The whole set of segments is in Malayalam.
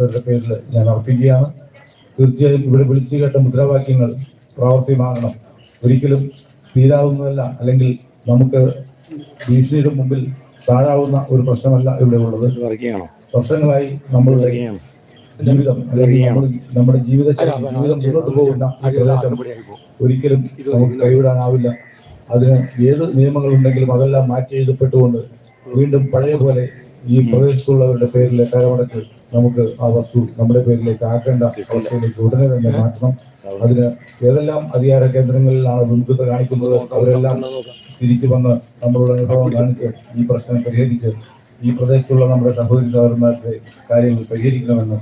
അവരുടെ പേരിൽ ഞാൻ അർപ്പിക്കുകയാണ്. തീർച്ചയായും ഇവിടെ വിളിച്ചു കേട്ട മുദ്രാവാക്യങ്ങൾ പ്രാവർത്തികമാകണം. ഒരിക്കലും തീരാവുന്നതല്ല അല്ലെങ്കിൽ നമുക്ക് ഭീഷണിയുടെ മുമ്പിൽ താഴാവുന്ന ഒരു പ്രശ്നമല്ല ഇവിടെ ഉള്ളത്. വർഷങ്ങളായി നമ്മളുടെ ജീവിതം നമ്മൾ നമ്മുടെ ജീവിത ജീവിതം മുന്നോട്ട് പോകുന്ന പ്രദേശം ഒരിക്കലും നമുക്ക് കൈവിടാനാവില്ല. അതിന് ഏത് നിയമങ്ങളുണ്ടെങ്കിലും അതെല്ലാം മാറ്റി എഴുതപ്പെട്ടുകൊണ്ട് വീണ്ടും പഴയ പോലെ ഈ പ്രദേശത്തുള്ളവരുടെ പേരിൽ കരമടച്ച് നമുക്ക് ആ വസ്തു നമ്മുടെ പേരിലേക്ക് ആക്കേണ്ട അവസ്ഥയിലേക്ക് ഉടനെ തന്നെ മാറ്റണം. അതിന് ഏതെല്ലാം അധികാര കേന്ദ്രങ്ങളിലാണ് വിമുഖത കാണിക്കുന്നത്? അവരെല്ലാം തിരിച്ചു വന്ന് നമ്മളുടെ അനുഭവം കാണിച്ച് ഈ പ്രശ്നം പരിഹരിച്ച് ഈ പ്രദേശത്തുള്ള നമ്മുടെ സഹോദരി സഹോദരന്മാരുടെ കാര്യങ്ങൾ പരിഹരിക്കണമെന്ന്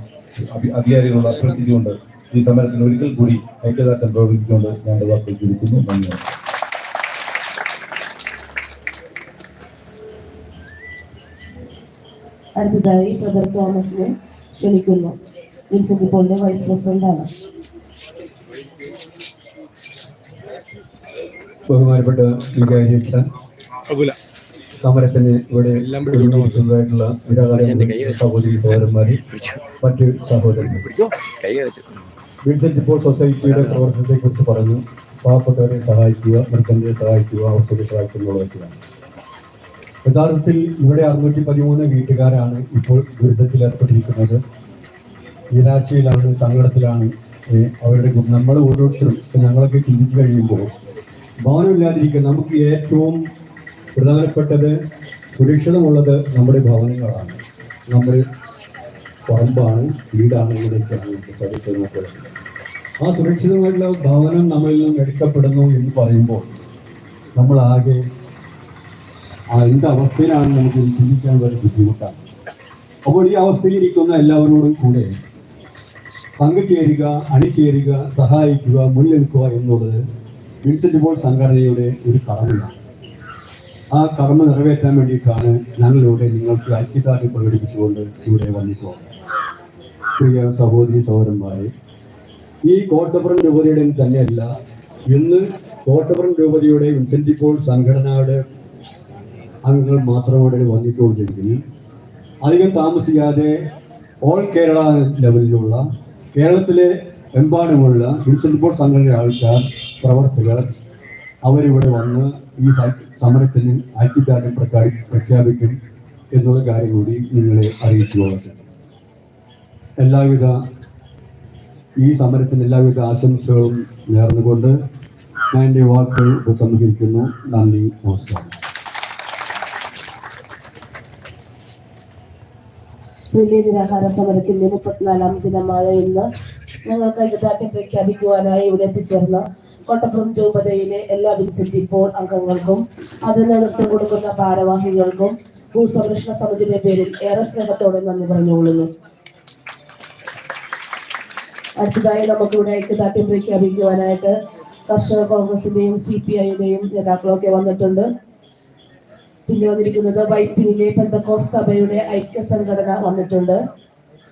അധി- അധികാരികളോട് അഭ്യർത്ഥിച്ചുകൊണ്ട് ഈ സമരത്തിൽ ഒരിക്കൽ കൂടി ഐക്യദാർഢ്യം പ്രകടിപ്പിച്ചുകൊണ്ട് ഞാൻ വാർത്തകൾ വാക്കുകൾ ചുരുക്കുന്നു. നന്ദി. അടുത്തതായി ബ്രദർ തോമസിനെ ക്ഷണിക്കുന്നു. വിൻസെന്റ് പോളിന്റെ വൈസ് പ്രസിഡന്റാണ് ബഹുമാനപ്പെട്ട വികാരിച്ച സമരത്തിന് ഇവിടെ നിരാകാര സഹോദരി സഹോദരന്മാരെ മറ്റ് സഹോദരന്മാർ വിൻസെന്റ് ഇപ്പോൾ സൊസൈറ്റിയുടെ പ്രവർത്തനത്തെ കുറിച്ച് പറഞ്ഞു. പാവപ്പെട്ടവരെ സഹായിക്കുക മൃത്തന്റെ സഹായിക്കുക അവസ്ഥയെ സഹായിക്കുക എന്നുള്ളതൊക്കെയാണ്. യഥാർത്ഥത്തിൽ ഇവിടെ അറുന്നൂറ്റി പതിമൂന്ന് വീട്ടുകാരാണ് ഇപ്പോൾ ദുരിതത്തിൽ ഏർപ്പെട്ടിരിക്കുന്നത്. നിരാശയിലാണ് സങ്കടത്തിലാണ് അവരുടെ നമ്മൾ ഓരോരുത്തരും ഞങ്ങളൊക്കെ ചിന്തിച്ചു കഴിയുമ്പോൾ ഭവനമില്ലാതിരിക്കുക നമുക്ക് ഏറ്റവും പ്രധാനപ്പെട്ടത് സുരക്ഷിതമുള്ളത് നമ്മുടെ ഭവനങ്ങളാണ്. നമ്മൾ പറമ്പാണ് വീടാണ് ഇവിടെയൊക്കെയാണ് ആ സുരക്ഷിതമായിട്ടുള്ള ഭവനം നമ്മളിൽ നിന്നും എടുക്കപ്പെടുന്നു എന്ന് പറയുമ്പോൾ നമ്മൾ ആകെ എന്ത് അവസ്ഥയിലാണ് നമുക്ക് ചിന്തിക്കാൻ വളരെ ബുദ്ധിമുട്ടാണ്? അപ്പോൾ ഈ അവസ്ഥയിലിരിക്കുന്ന എല്ലാവരോടും കൂടെ പങ്കുചേരുക അണിചേരുക സഹായിക്കുക മുന്നിൽക്കുക എന്നുള്ളത് വിൻസെന്റ് ബോൾ സംഘടനയുടെ ഒരു കടമയാണ് ആ കർമ്മ നിറവേറ്റാൻ വേണ്ടിയിട്ടാണ് ഞങ്ങളിവിടെ നിങ്ങൾക്ക് ഐക്യദാർഢ്യം പ്രകടിപ്പിച്ചുകൊണ്ട് ഇവിടെ വന്നിട്ടുള്ളത്. പ്രിയ സഹോദരി സഹോദരന്മാരെ ഈ കോട്ടപ്പുറം രൂപതയുടെ തന്നെയല്ല ഇന്ന് കോട്ടപ്പുറം രൂപതയുടെ വിൻസെന്റ് പോൾ സംഘടനയുടെ അംഗങ്ങൾ മാത്രമാണ് വന്നിട്ടുള്ളതെങ്കിൽ അധികം താമസിക്കാതെ ഓൾ കേരള ലെവലിലുള്ള കേരളത്തിലെ എമ്പാടുമുള്ള വിൻസെന്റ് ബോർഡ് സംഘടനയുടെ ആൾക്കാർ പ്രവർത്തകർ അവരിവിടെ വന്ന് ഈ സമരത്തിന് ഐക്യദാർഢ്യം പ്രഖ്യാപി പ്രഖ്യാപിക്കും എന്നുള്ള കാര്യം കൂടി നിങ്ങളെ അറിയിച്ചു പോകട്ടെ. എല്ലാവിധ ഈ സമരത്തിന് എല്ലാവിധ ആശംസകളും നേർന്നുകൊണ്ട് ഞാൻ എന്റെ വാക്കുകൾ ഉപസംഹരിക്കുന്നു. നന്ദി നമസ്കാരം. നിരാഹാര സമരത്തിന്റെ മുപ്പത്തിനാലാം ദിനമായ ഇന്ന് ഞങ്ങൾക്ക് ഐക്യദാർഢ്യം പ്രഖ്യാപിക്കുവാനായി ഇവിടെ എത്തിച്ചേർന്ന കോട്ടപ്പുറം രൂപതയിലെ എല്ലാ വിൻസിറ്റി പോൾ അംഗങ്ങൾക്കും അതിന് നേതൃത്വം കൊടുക്കുന്ന ഭാരവാഹികൾക്കും ഭൂസംരക്ഷണ സമിതിയുടെ പേരിൽ ഏറെ സ്നേഹത്തോടെ നന്ദി പറഞ്ഞുകൊള്ളുന്നു. അടുത്തതായി നമുക്കിവിടെ ഐക്യദാർഢ്യം പ്രഖ്യാപിക്കുവാനായിട്ട് കർഷക കോൺഗ്രസിന്റെയും സി പി ഐയുടെയും നേതാക്കളൊക്കെ വന്നിട്ടുണ്ട്. പിന്നെ വന്നിരിക്കുന്നത് വൈപ്പിനിലെ പെന്തക്കോസ് സഭയുടെ ഐക്യ സംഘടന വന്നിട്ടുണ്ട്.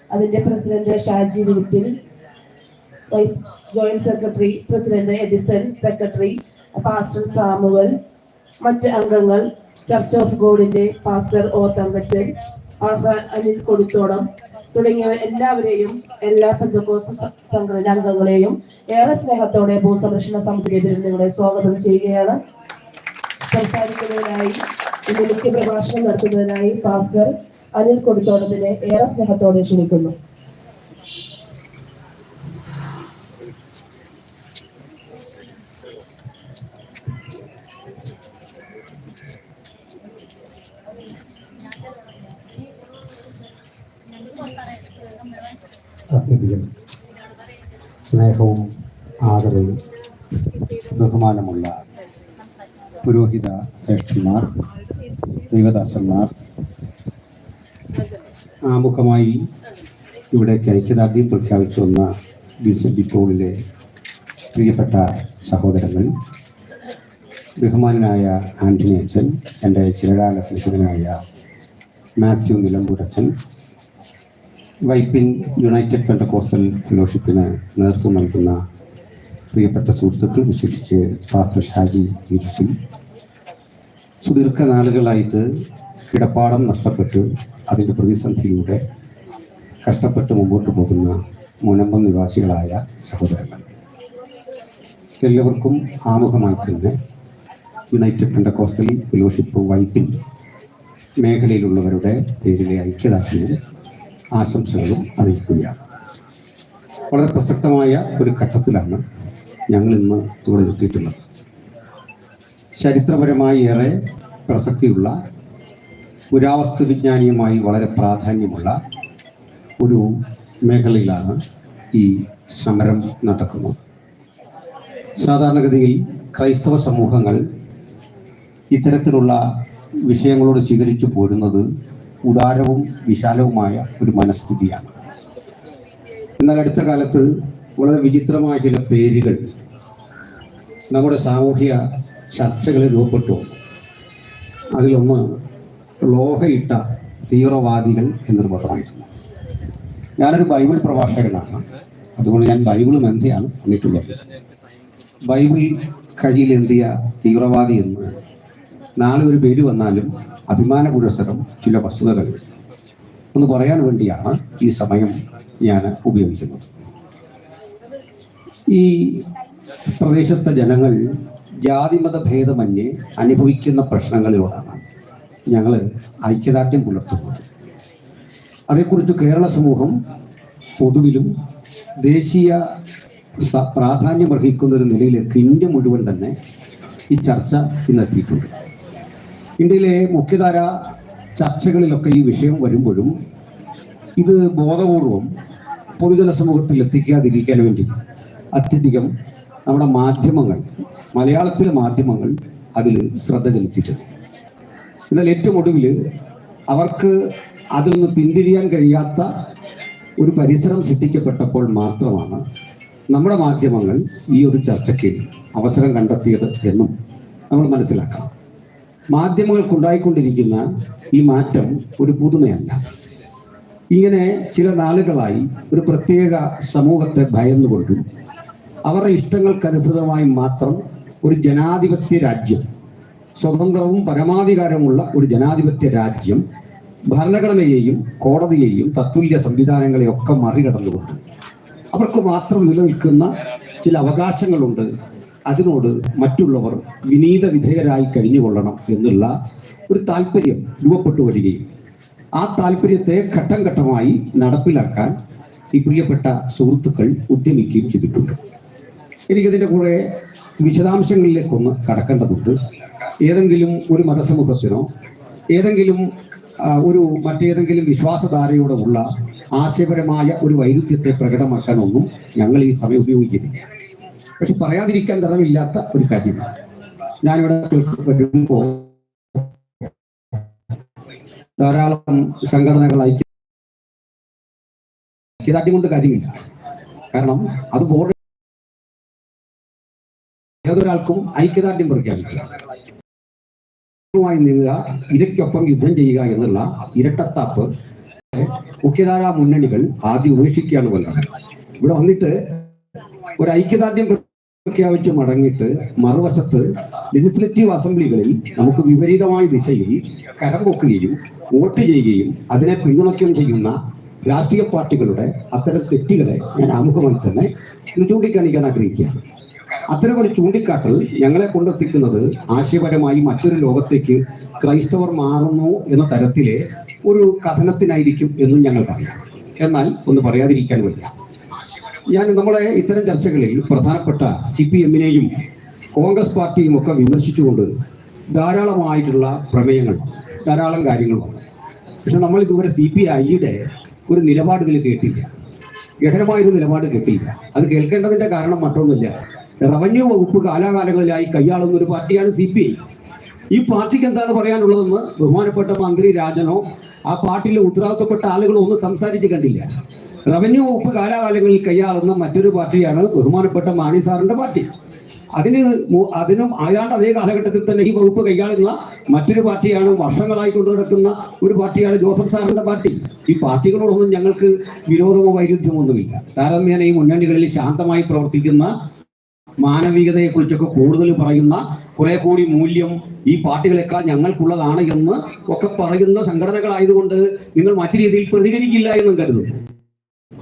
അതിന്റെ president Shaji Virippil vice joint secretary president Edison secretary pastor Samuel മറ്റ് അംഗങ്ങൾ ചർച്ച് ഓഫ് ഗോഡിന്റെ പാസ്റ്റർ ഓ തങ്കച്ചൻ അനിൽ കൊടുത്തോടം തുടങ്ങിയ എല്ലാവരെയും എല്ലാ പെന്തക്കോസ് സംഘടന അംഗങ്ങളെയും ഏറെ സ്നേഹത്തോടെ ഭൂസംരക്ഷണ സമിതിയുടെ നിങ്ങളെ സ്വാഗതം ചെയ്യുകയാണ്. സംസാരിക്കുന്നതിനായി ഇന്ന് മുഖ്യ പ്രഭാഷണം നടത്തുന്നതിനായി പാസ്റ്റർ അനിൽ കൊടുത്തോടത്തിനെ ഏറെ സ്നേഹത്തോടെ ക്ഷണിക്കുന്നു. അത്യധികം സ്നേഹവും ആദരവും ബഹുമാനമുള്ള പുരോഹിത ശ്രേഷ്ഠന്മാർ ദൈവദാസന്മാർ ആമുഖമായി ഇവിടെ ഐക്യദാർഢ്യം പ്രഖ്യാപിച്ചു വന്ന ബിസി പോളിലെ പ്രിയപ്പെട്ട സഹോദരങ്ങൾ ബഹുമാനായ ആന്റണി അച്ഛൻ എന്റെ ചിരകാല സ്നേഹിതനായ മാത്യു നിലമ്പൂരച്ഛൻ വൈപ്പിൻ യുണൈറ്റഡ് പെൻഡകോസ്റ്റൽ ഫെലോഷിപ്പിന് നേതൃത്വം നൽകുന്ന പ്രിയപ്പെട്ട സുഹൃത്തുക്കൾ വിശേഷിച്ച് പാസ്റ്റർ ഷാജി ഇരുപ്പിൽ സുദീർഘ നാളുകളായിട്ട് കിടപ്പാടം നഷ്ടപ്പെട്ട് അതിന്റെ പ്രതിസന്ധിയിലൂടെ കഷ്ടപ്പെട്ട് മുമ്പോട്ട് പോകുന്ന മുനമ്പം നിവാസികളായ സഹോദരങ്ങൾ. എല്ലാവർക്കും ആമുഖമായി തന്നെ യുണൈറ്റഡ് പെൻഡക്കോസ്റ്റൽ ഫെലോഷിപ്പ് വൈപ്പിൻ മേഖലയിലുള്ളവരുടെ പേരിലെ ഐക്യദാർഢ്യവും ആശംസകളും അറിയിക്കുകയാണ്. വളരെ പ്രസക്തമായ ഒരു ഘട്ടത്തിലാണ് ഞങ്ങൾ ഇന്ന് ഇവിടെ ചരിത്രപരമായി ഏറെ പ്രസക്തിയുള്ള പുരാവസ്തു വിജ്ഞാനിയുമായി വളരെ പ്രാധാന്യമുള്ള ഒരു മേഖലയിലാണ് ഈ സമരം നടക്കുന്നത്. സാധാരണഗതിയിൽ ക്രൈസ്തവ സമൂഹങ്ങൾ ഇത്തരത്തിലുള്ള വിഷയങ്ങളോട് സ്വീകരിച്ചു പോരുന്നത് ഉദാരവും വിശാലവുമായ ഒരു മനസ്ഥിതിയാണ്. എന്നാൽ അടുത്ത കാലത്ത് വളരെ വിചിത്രമായ ചില പേരുകൾ നമ്മുടെ സാമൂഹ്യ ചർച്ചകളിൽ രൂപപ്പെട്ടു. അതിലൊന്ന് ലോഹയിട്ട തീവ്രവാദികൾ എന്നൊരു പത്രമായിരുന്നു. ഞാനൊരു ബൈബിൾ പ്രഭാഷകനാണ്. അതുകൊണ്ട് ഞാൻ ബൈബിളും എന്തിയാണ് വന്നിട്ടുള്ളത്. ബൈബിൾ കഴിയിലെന്തിയ തീവ്രവാദി എന്ന് നാളെ ഒരു പേര് വന്നാലും അഭിമാന പുരസരം ചില വസ്തുതകൾ. ഒന്ന് പറയാൻ വേണ്ടിയാണ് ഈ സമയം ഞാൻ ഉപയോഗിക്കുന്നത്. ഈ പ്രദേശത്തെ ജനങ്ങൾ ജാതിമത ഭേദമന്യേ അനുഭവിക്കുന്ന പ്രശ്നങ്ങളിലൂടെയാണ് ഞങ്ങൾ ഐക്യദാർഢ്യം പുലർത്തുന്നത്. അതേക്കുറിച്ച് കേരള സമൂഹം പൊതുവിലും ദേശീയ സ- പ്രാധാന്യമർഹിക്കുന്ന ഒരു നിലയിലേക്ക് ഇന്ത്യ മുഴുവൻ തന്നെ ഈ ചർച്ച ഇന്നെത്തിയിട്ടുണ്ട് ഇന്ത്യയിലെ മുഖ്യധാര ചർച്ചകളിലൊക്കെ ഈ വിഷയം വരുമ്പോഴും ഇത് ബോധപൂർവം പൊതുജന സമൂഹത്തിൽ എത്തിക്കാതിരിക്കാൻ വേണ്ടി അത്യധികം നമ്മുടെ മാധ്യമങ്ങൾ മലയാളത്തിലെ മാധ്യമങ്ങൾ അതിൽ ശ്രദ്ധ ചെലുത്തിയിട്ടുണ്ട്. എന്നാൽ ഏറ്റവും ഒടുവിൽ അവർക്ക് അതിൽ നിന്ന് പിന്തിരിയാൻ കഴിയാത്ത ഒരു പരിസരം സൃഷ്ടിക്കപ്പെട്ടപ്പോൾ മാത്രമാണ് നമ്മുടെ മാധ്യമങ്ങൾ ഈ ഒരു ചർച്ചയ്ക്ക് അവസരം കണ്ടെത്തിയത് എന്നും നമ്മൾ മനസ്സിലാക്കണം. മാധ്യമങ്ങൾക്കുണ്ടായിക്കൊണ്ടിരിക്കുന്ന ഈ മാറ്റം ഒരു പുതുമയല്ല. ഇങ്ങനെ ചില നാളുകളായി ഒരു പ്രത്യേക സമൂഹത്തെ ഭയന്നുകൊണ്ടും അവരുടെ ഇഷ്ടങ്ങൾക്കനുസൃതമായി മാത്രം ഒരു ജനാധിപത്യ രാജ്യം സ്വതന്ത്രവും പരമാധികാരമുള്ള ഒരു ജനാധിപത്യ രാജ്യം ഭരണഘടനയെയും കോടതിയെയും തത്തുല്യ സംവിധാനങ്ങളെയൊക്കെ മറികടന്നുകൊണ്ട്. അവർക്ക് മാത്രം നിലനിൽക്കുന്ന ചില അവകാശങ്ങളുണ്ട്. അതിനോട് മറ്റുള്ളവർ വിനീത വിധേയരായി കഴിഞ്ഞുകൊള്ളണം എന്നുള്ള ഒരു താല്പര്യം രൂപപ്പെട്ടു വരികയും ആ താല്പര്യത്തെ ഘട്ടം ഘട്ടമായി നടപ്പിലാക്കാൻ ഈ പ്രിയപ്പെട്ട സുഹൃത്തുക്കൾ ഉദ്യമിക്കുകയും ചെയ്തിട്ടുണ്ട്. എനിക്കതിന്റെ കൂടെ വിശദാംശങ്ങളിലേക്കൊന്ന് കടക്കേണ്ടതുണ്ട്. ഏതെങ്കിലും ഒരു മതസമൂഹത്തിനോ ഏതെങ്കിലും ഒരു മറ്റേതെങ്കിലും വിശ്വാസധാരയോടെ ഉള്ള ആശയപരമായ ഒരു വൈരുദ്ധ്യത്തെ പ്രകടമാക്കാനൊന്നും ഞങ്ങൾ ഈ സമയം ഉപയോഗിക്കുന്നില്ല. പക്ഷെ പറയാതിരിക്കാൻ തരമില്ലാത്ത ഒരു കാര്യമാണ്. ഞാനിവിടെ വരുമ്പോൾ ധാരാളം സംഘടനകൾ ഐക്യ കൊണ്ട് കാര്യമില്ല. കാരണം അത് ബോർഡ് ഏതൊരാൾക്കും ഐക്യദാർഢ്യം പ്രഖ്യാപിക്കുക മായി നീങ്ങുക ഇരയ്ക്കൊപ്പം യുദ്ധം ചെയ്യുക എന്നുള്ള ഇരട്ടത്താപ്പ് മുഖ്യധാരാ മുന്നണികൾ ആദ്യം ഉപേക്ഷിക്കുകയാണ് വന്നത് ഇവിടെ വന്നിട്ട് ഒരു ഐക്യദാർഢ്യം പ്രഖ്യാപിച്ച് മടങ്ങിയിട്ട് മറുവശത്ത് ലെജിസ്ലേറ്റീവ് അസംബ്ലികളിൽ നമുക്ക് വിപരീതമായ ദിശയിൽ കരം പൊക്കുകയും വോട്ട് ചെയ്യുകയും അതിനെ പിന്തുണയ്ക്കുകയും ചെയ്യുന്ന രാഷ്ട്രീയ പാർട്ടികളുടെ അത്തരം തെറ്റുകളെ ഞാൻ ആമുഖമായി തന്നെ ചൂണ്ടിക്കാണിക്കാൻ ആഗ്രഹിക്കുകയാണ്. അത്തരം ഒരു ചൂണ്ടിക്കാട്ടൽ ഞങ്ങളെ കൊണ്ടെത്തിക്കുന്നത് ആശയപരമായി മറ്റൊരു ലോകത്തേക്ക് ക്രൈസ്തവർ മാറുന്നു എന്ന തരത്തിലെ ഒരു കഥനത്തിനായിരിക്കും എന്നും ഞങ്ങൾക്കറിയാം. എന്നാൽ ഒന്ന് പറയാതിരിക്കാൻ വയ്യ. ഞാൻ നമ്മളെ ഇത്തരം ചർച്ചകളിൽ പ്രധാനപ്പെട്ട സി പി എമ്മിനെയും കോൺഗ്രസ് പാർട്ടിയും ഒക്കെ വിമർശിച്ചുകൊണ്ട് ധാരാളമായിട്ടുള്ള പ്രമേയങ്ങൾ ധാരാളം കാര്യങ്ങളുണ്ട് പക്ഷെ നമ്മൾ ഇതുവരെ സി പി ഐയുടെ ഒരു നിലപാട് ഇതിൽ കേട്ടില്ല. ഗഹനമായൊരു നിലപാട് കേട്ടില്ല. അത് കേൾക്കേണ്ടതിന്റെ കാരണം മറ്റൊന്നുമില്ല. റവന്യൂ വകുപ്പ് കാലാകാലങ്ങളിലായി കൈയാളുന്ന ഒരു പാർട്ടിയാണ് സി പി ഐ. ഈ പാർട്ടിക്ക് എന്താണ് പറയാനുള്ളതെന്ന് ബഹുമാനപ്പെട്ട മന്ത്രി രാജനോ ആ പാർട്ടിയിലെ ഉത്തരവാദിത്തപ്പെട്ട ആളുകളോ ഒന്നും സംസാരിച്ചു കണ്ടില്ല. റവന്യൂ വകുപ്പ് കാലാകാലങ്ങളിൽ കൈയാളുന്ന മറ്റൊരു പാർട്ടിയാണ് ബഹുമാനപ്പെട്ട മാണി സാറിന്റെ പാർട്ടി. അതിന് അതിനും അയാളുടെ അതേ കാലഘട്ടത്തിൽ തന്നെ ഈ വകുപ്പ് കൈകാളുന്ന മറ്റൊരു പാർട്ടിയാണ് വർഷങ്ങളായി കൊണ്ടു നടക്കുന്ന ഒരു പാർട്ടിയാണ് ജോസഫ് സാറിന്റെ പാർട്ടി. ഈ പാർട്ടികളോടൊന്നും ഞങ്ങൾക്ക് വിരോധമോ വൈരുദ്ധ്യമോ ഒന്നുമില്ല. താരതമ്യേന ഈ മുന്നണികളിൽ ശാന്തമായി പ്രവർത്തിക്കുന്ന മാനവികതയെ കുറിച്ചൊക്കെ കൂടുതൽ പറയുന്ന കുറെ കൂടി മൂല്യം ഈ പാർട്ടികളെക്കാൾ ഞങ്ങൾക്കുള്ളതാണ് എന്ന് ഒക്കെ പറയുന്ന സംഘടനകളായതുകൊണ്ട് നിങ്ങൾ മറ്റു രീതിയിൽ പ്രതികരിക്കില്ല എന്നും കരുതുന്നു.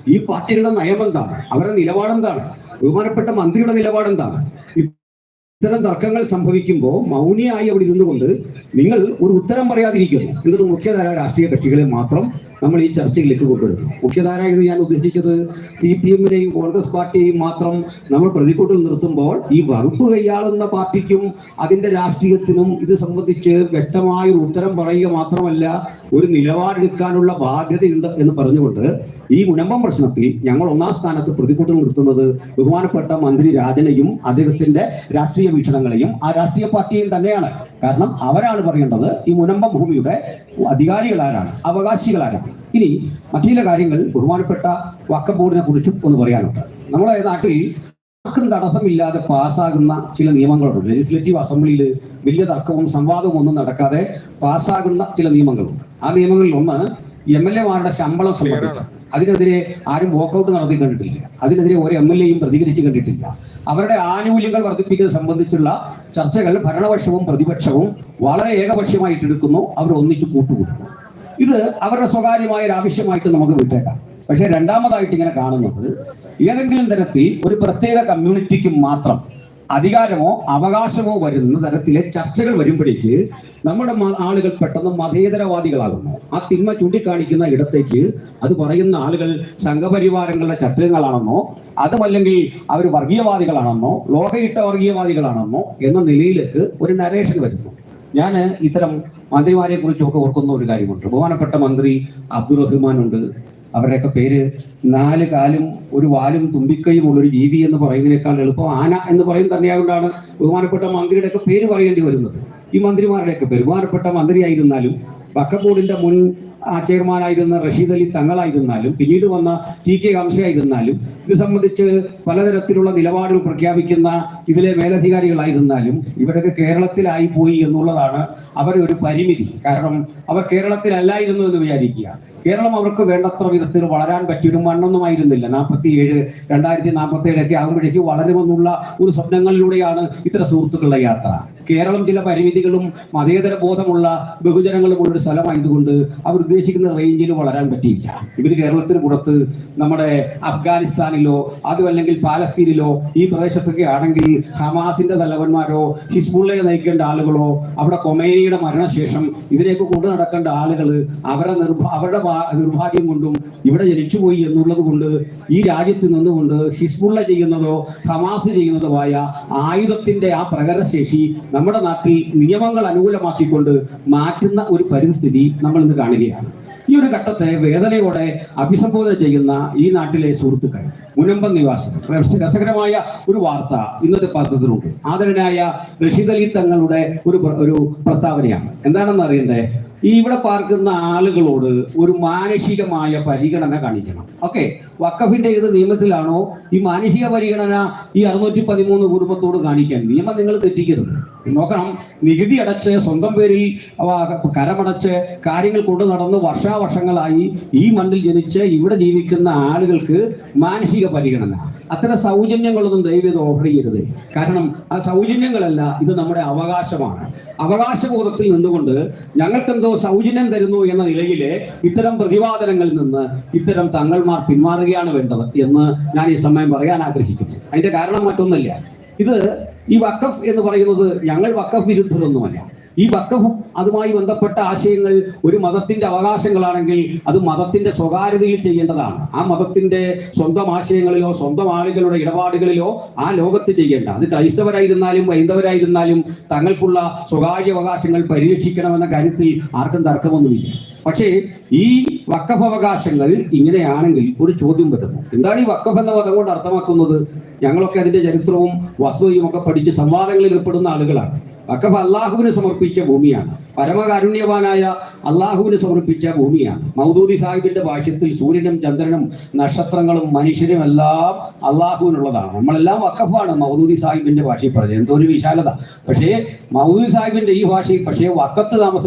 ഈ പാർട്ടികളുടെ നയം എന്താണ്? അവരുടെ നിലപാടെന്താണ് ബഹുമാനപ്പെട്ട മന്ത്രിയുടെ നിലപാടെന്താണ് ഇത്തരം തർക്കങ്ങൾ സംഭവിക്കുമ്പോൾ മൗനിയായി അവിടെ ഇരുന്നുകൊണ്ട് നിങ്ങൾ ഒരു ഉത്തരം പറയാതിരിക്കുന്നു. എന്നത് മുഖ്യധാര രാഷ്ട്രീയ കക്ഷികളെ മാത്രം നമ്മൾ ഈ ചർച്ചയിലേക്ക് കൊണ്ടുവരുന്നു. മുഖ്യധാര എന്ന് ഞാൻ ഉദ്ദേശിച്ചത് സി പി എമ്മിനെയും കോൺഗ്രസ് പാർട്ടിയെയും മാത്രം നമ്മൾ പ്രതിക്കൂട്ടിൽ നിർത്തുമ്പോൾ ഈ വകുപ്പ് കൈയാളുന്ന പാർട്ടിക്കും അതിന്റെ രാഷ്ട്രീയത്തിനും ഇത് സംബന്ധിച്ച് വ്യക്തമായ ഉത്തരം പറയുക മാത്രമല്ല ഒരു നിലപാടെടുക്കാനുള്ള ബാധ്യതയുണ്ട് എന്ന് പറഞ്ഞുകൊണ്ട് ഈ മുനമ്പം പ്രശ്നത്തിൽ ഞങ്ങൾ ഒന്നാം സ്ഥാനത്ത് പ്രതിക്കൂട്ടിൽ നിർത്തുന്നത് ബഹുമാനപ്പെട്ട മന്ത്രി രാജനെയും അദ്ദേഹത്തിന്റെ രാഷ്ട്രീയ വീക്ഷണങ്ങളെയും ആ രാഷ്ട്രീയ പാർട്ടിയും തന്നെയാണ്. കാരണം അവരാണ് പറയേണ്ടത് ഈ മുനമ്പം ഭൂമിയുടെ അധികാരികളാരാണ് അവകാശികളാരാണ്. ഇനി മറ്റു കാര്യങ്ങൾ ബഹുമാനപ്പെട്ട വക്കം ബോർഡിനെ കുറിച്ചും ഒന്ന് പറയാനുണ്ട്. നമ്മുടെ നാട്ടിൽ ആർക്കും തടസ്സമില്ലാതെ പാസ്സാകുന്ന ചില നിയമങ്ങളുണ്ട്. ലെജിസ്ലേറ്റീവ് അസംബ്ലിയിൽ വലിയ തർക്കവും സംവാദവും ഒന്നും നടക്കാതെ പാസ്സാകുന്ന ചില നിയമങ്ങളുണ്ട്. ആ നിയമങ്ങളിൽ ഒന്ന് എം എൽ എമാരുടെ ശമ്പളം സംബന്ധിച്ച്. അതിനെതിരെ ആരും വോക്കൗട്ട് നടത്തി കണ്ടിട്ടില്ല. അതിനെതിരെ ഒരു എം എൽ എയും പ്രതികരിച്ച് കണ്ടിട്ടില്ല. അവരുടെ ആനുകൂല്യങ്ങൾ വർദ്ധിപ്പിക്കുന്നത് സംബന്ധിച്ചുള്ള ചർച്ചകൾ ഭരണപക്ഷവും പ്രതിപക്ഷവും വളരെ ഏകപക്ഷീയമായിട്ട് എടുക്കുന്നു. അവർ ഒന്നിച്ചു കൂട്ടുകൂടുന്നു. ഇത് അവരുടെ സ്വകാര്യമായ ഒരു ആവശ്യമായിട്ട് നമുക്ക് വിട്ടേക്കാം. പക്ഷേ രണ്ടാമതായിട്ട് ഇങ്ങനെ കാണുന്നത് ഏതെങ്കിലും തരത്തിൽ ഒരു പ്രത്യേക കമ്മ്യൂണിറ്റിക്ക് മാത്രം അധികാരമോ അവകാശമോ വരുന്ന തരത്തിലെ ചർച്ചകൾ വരുമ്പോഴേക്ക് നമ്മുടെ ആളുകൾ പെട്ടെന്ന് മതേതരവാദികളാകുന്നു. ആ തിന്മ ചൂണ്ടിക്കാണിക്കുന്ന ഇടത്തേക്ക് അത് പറയുന്ന ആളുകൾ സംഘപരിവാരങ്ങളുടെ ചട്ടങ്ങളാണെന്നോ അതുമല്ലെങ്കിൽ അവർ വർഗീയവാദികളാണെന്നോ ലോകയിട്ട വർഗീയവാദികളാണെന്നോ എന്ന നിലയിലേക്ക് ഒരു നരേഷൻ വരുന്നു. ഞാൻ ഇത്തരം മന്ത്രിമാരെ കുറിച്ചൊക്കെ ഓർക്കുന്ന ഒരു കാര്യമുണ്ട്. ബഹുമാനപ്പെട്ട മന്ത്രി അബ്ദുറഹ്മാൻ ഉണ്ട്. അവരുടെയൊക്കെ പേര് നാല് കാലും ഒരു വാലും തുമ്പിക്കൈയും ഉള്ളൊരു ജീവി എന്ന് പറയുന്നതിനേക്കാൾ എളുപ്പം ആന എന്ന് പറയും തന്നെയാകൊണ്ടാണ് ബഹുമാനപ്പെട്ട മന്ത്രിയുടെയൊക്കെ പേര് പറയേണ്ടി വരുന്നത്. ഈ മന്ത്രിമാരുടെയൊക്കെ പേര് ബഹുമാനപ്പെട്ട മന്ത്രിയായിരുന്നാലും വക്കബോർഡിന്റെ മുൻ ചെയർമാനായിരുന്ന റഷീദ് അലി തങ്ങളായിരുന്നാലും പിന്നീട് വന്ന ടി കെ ഹംസയായിരുന്നാലും ഇത് സംബന്ധിച്ച് പലതരത്തിലുള്ള നിലപാടുകൾ പ്രഖ്യാപിക്കുന്ന ഇതിലെ മേലധികാരികളായിരുന്നാലും ഇവരൊക്കെ കേരളത്തിലായി പോയി എന്നുള്ളതാണ് അവരുടെ ഒരു പരിമിതി. കാരണം അവർ കേരളത്തിലല്ലായിരുന്നു എന്ന് വിചാരിക്കുക. കേരളം അവർക്ക് വേണ്ടത്ര വിധത്തിൽ വളരാൻ പറ്റിയൊരു മണ്ണൊന്നുമായിരുന്നില്ല നാൽപ്പത്തി ഏഴ് രണ്ടായിരത്തി നാൽപ്പത്തി ഏഴൊക്കെ ആകുമ്പോഴേക്ക് വളരുമെന്നുള്ള ഒരു സ്വപ്നങ്ങളിലൂടെയാണ് ഇത്തരം സുഹൃത്തുക്കളുടെ യാത്ര. കേരളം ചില പരിമിതികളും മതേതര ബോധമുള്ള ബഹുജനങ്ങളുമുള്ള ഒരു സ്ഥലമായതുകൊണ്ട് അവർ ഉദ്ദേശിക്കുന്ന റേഞ്ചിൽ വളരാൻ പറ്റിയില്ല. ഇവർ കേരളത്തിന് പുറത്ത് നമ്മുടെ അഫ്ഗാനിസ്ഥാനിലോ അതുമല്ലെങ്കിൽ പാലസ്തീനിലോ ഈ പ്രദേശത്തൊക്കെ ആണെങ്കിൽ ഹമാസിന്റെ തലവന്മാരോ ഹിസ്ബുള്ളയെ നയിക്കേണ്ട ആളുകളോ അവിടെ കൊമേനിയുടെ മരണശേഷം ഇതിലേക്ക് കൊണ്ടു നടക്കേണ്ട ആളുകൾ അവരുടെ നിർഭ അവരുടെ നിർഭാഗ്യം കൊണ്ടും ഇവിടെ ജനിച്ചുപോയി എന്നുള്ളത് കൊണ്ട് ഈ രാജ്യത്ത് നിന്നുകൊണ്ട് ഹിസ്ബുള്ള ചെയ്യുന്നതോ ഹമാസ് ചെയ്യുന്നതോ ആയ ആയുധത്തിന്റെ ആ പ്രകടനശേഷി നമ്മുടെ നാട്ടിൽ നിയമങ്ങൾ അനുകൂലമാക്കിക്കൊണ്ട് മാറ്റുന്ന ഒരു പരിസ്ഥിതി നമ്മൾ ഇന്ന് കാണുകയാണ്. ഈ ഒരു ഘട്ടത്തെ വേദനയോടെ അഭിസംബോധന ചെയ്യുന്ന ഈ നാട്ടിലെ സുഹൃത്തുക്കൾ മുനമ്പം നിവാസികൾ. രസകരമായ ഒരു വാർത്ത ഇന്നത്തെ പത്രത്തിലുണ്ട്. ആദരനായ റഷീദ് അലി തങ്ങളുടെ ഒരു ഒരു പ്രസ്താവനയാണ്. എന്താണെന്ന് അറിയണ്ടേ? ഈ ഇവിടെ പാർക്കുന്ന ആളുകളോട് ഒരു മാനുഷികമായ പരിഗണന കാണിക്കണം. ഓക്കെ വക്കഫിന്റെ ഏത് നിയമത്തിലാണോ? ഈ മാനുഷിക പരിഗണന ഈ അറുന്നൂറ്റി പതിമൂന്ന് കുടുംബത്തോട് കാണിക്കാൻ നിയമം നിങ്ങൾ തെറ്റിക്കരുത്. നോക്കണം നികുതി അടച്ച് സ്വന്തം പേരിൽ കരമടച്ച് കാര്യങ്ങൾ കൊണ്ടു നടന്ന് വർഷാവർഷങ്ങളായി ഈ മണ്ണിൽ ജനിച്ച് ഇവിടെ ജീവിക്കുന്ന ആളുകൾക്ക് മാനുഷിക പരിഗണന. അത്തരം സൗജന്യങ്ങളൊന്നും ദൈവം ഓഫർ ചെയ്യരുത്. കാരണം ആ സൗജന്യങ്ങളല്ല ഇത് നമ്മുടെ അവകാശമാണ്. അവകാശബോധത്തിൽ നിന്നുകൊണ്ട് ഞങ്ങൾക്കെന്തോ സൗജന്യം തരുന്നു എന്ന നിലയിലെ ഇത്തരം പ്രതിവാദനങ്ങളിൽ നിന്ന് ഇത്തരം തങ്ങൾമാർ പിന്മാറുകയാണ് വേണ്ടത് എന്ന് ഞാൻ ഈ സമയം പറയാൻ ആഗ്രഹിക്കുന്നു. അതിന്റെ കാരണം മറ്റൊന്നല്ല ഇത് ഈ വക്കഫ് എന്ന് പറയുന്നത് ഞങ്ങൾ വക്കഫ് വിരുദ്ധരൊന്നുമല്ല. ഈ വക്കഫും അതുമായി ബന്ധപ്പെട്ട ആശയങ്ങൾ ഒരു മതത്തിന്റെ അവകാശങ്ങളാണെങ്കിൽ അത് മതത്തിന്റെ സ്വകാര്യതയിൽ ചെയ്യേണ്ടതാണ്. ആ മതത്തിന്റെ സ്വന്തം ആശയങ്ങളിലോ സ്വന്തം ആളുകളുടെ ഇടപാടുകളിലോ ആ ലോകത്ത് ചെയ്യേണ്ട. അത് ക്രൈസ്തവരായിരുന്നാലും ഹൈന്ദവരായിരുന്നാലും തങ്ങൾക്കുള്ള സ്വകാര്യ അവകാശങ്ങൾ പരിരക്ഷിക്കണമെന്ന കാര്യത്തിൽ ആർക്കും തർക്കമൊന്നുമില്ല. പക്ഷേ ഈ വക്കഫ് അവകാശങ്ങൾ ഇങ്ങനെയാണെങ്കിൽ ഒരു ചോദ്യം വരുന്നു. എന്താണ് ഈ വക്കഫ് എന്ന പദം കൊണ്ട് അർത്ഥമാക്കുന്നത്? ഞങ്ങളൊക്കെ അതിന്റെ ചരിത്രവും വസ്തുതയും ഒക്കെ പഠിച്ച് സംവാദങ്ങളിൽ ഏർപ്പെടുന്ന ആളുകളാണ്. വക്കഫ് അള്ളാഹുവിന് സമർപ്പിച്ച ഭൂമിയാണ്. പരമകാരുണ്യവാനായ അള്ളാഹുവിന് സമർപ്പിച്ച ഭൂമിയാണ്. മൗദൂദി സാഹിബിന്റെ ഭാഷ്യത്തിൽ സൂര്യനും ചന്ദ്രനും നക്ഷത്രങ്ങളും മനുഷ്യരും എല്ലാം അള്ളാഹുവിനുള്ളതാണ്. നമ്മളെല്ലാം വക്കഫാണ് മൗദൂദി സാഹിബിന്റെ ഭാഷയിൽ പറഞ്ഞത്. എന്തോ ഒരു വിശാലത. പക്ഷേ മൗദൂദി സാഹിബിന്റെ ഈ ഭാഷയിൽ പക്ഷേ വക്കത്ത് താമസ